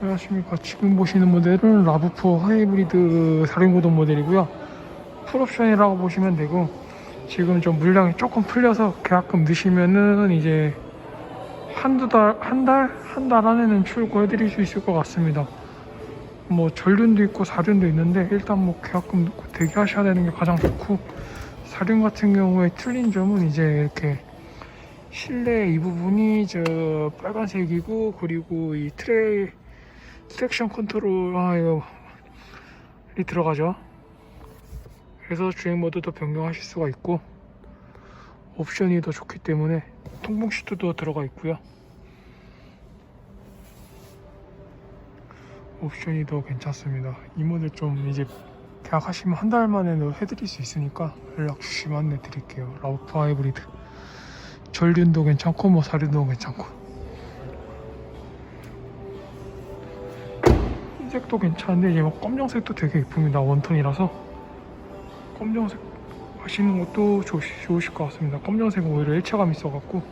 안녕하십니까. 지금 보시는 모델은 라브4 하이브리드 4륜구동 모델이고요. 풀옵션이라고 보시면 되고 지금 좀 물량이 조금 풀려서 계약금 넣으시면은 이제 한두 달, 한 달? 한 달 안에는 출고해 드릴 수 있을 것 같습니다. 뭐 전륜도 있고 사륜도 있는데 일단 뭐 계약금 넣고 대기하셔야 되는 게 가장 좋고 사륜 같은 경우에 틀린 점은 이제 이렇게 실내 이 부분이 저 빨간색이고 그리고 이 트레이 트랙션 컨트롤 아 이거 이 들어가죠? 그래서 주행 모드도 변경하실 수가 있고 옵션이 더 좋기 때문에 통풍 시트도 들어가 있고요. 옵션이 더 괜찮습니다. 이 모델 좀 이제 계약하시면 한 달 만에 해드릴 수 있으니까 연락 주시면 안내 드릴게요. 라우프 하이브리드. 전륜도 괜찮고 뭐 사륜도 괜찮고 흰색도 괜찮은데 이제 뭐 검정색도 되게 예쁩니다. 원톤이라서. 검정색 하시는 것도 좋, 좋으실 것 같습니다. 검정색은 오히려 일체감 있어갖고